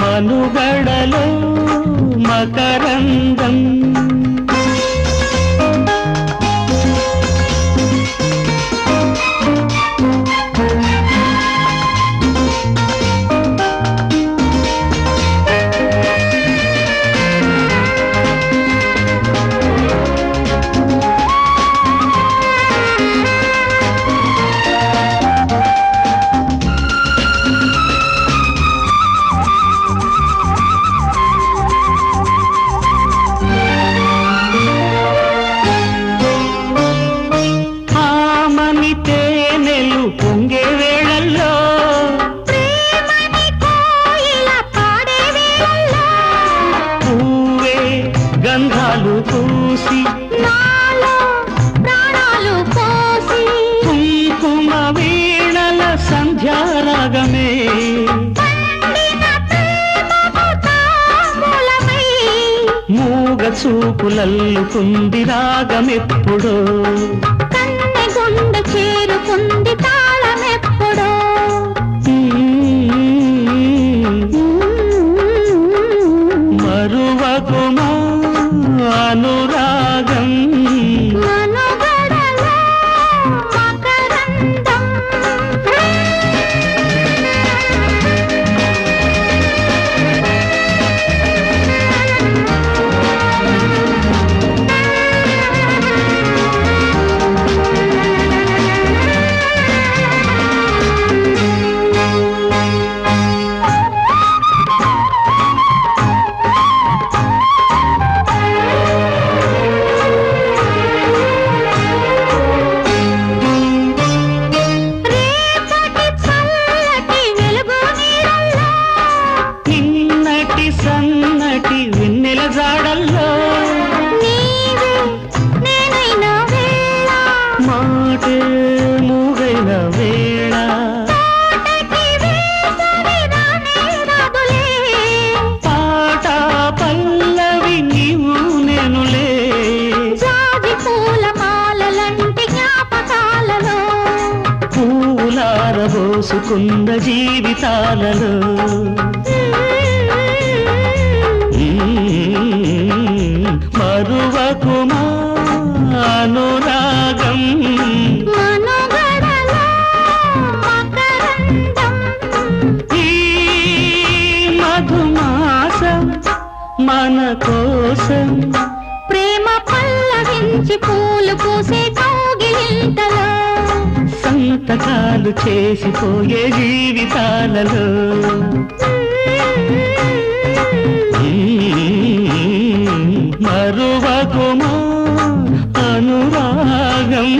మనుగడలో మకరందం. గంధాలు పూసి ప్రాణాలు పోసి కుంకుమ వీణల సంధ్యారాగమే మూగ చూపులల్లుకుంది రాగమెప్పుడో. కన్నె గుండె చేరుకుంది తాళమెప్పుడో. పూలారబోసుకున్న జీవితాలలో. మరువకుమా అనురాగం మధుమాసం మన కోసం ప్రేమ పల్లవించి పూలు పూసే కౌగిలింతలో. సంతకాలు చేసిపోయే జీవితాలలో. మరువకుమా అనురాగం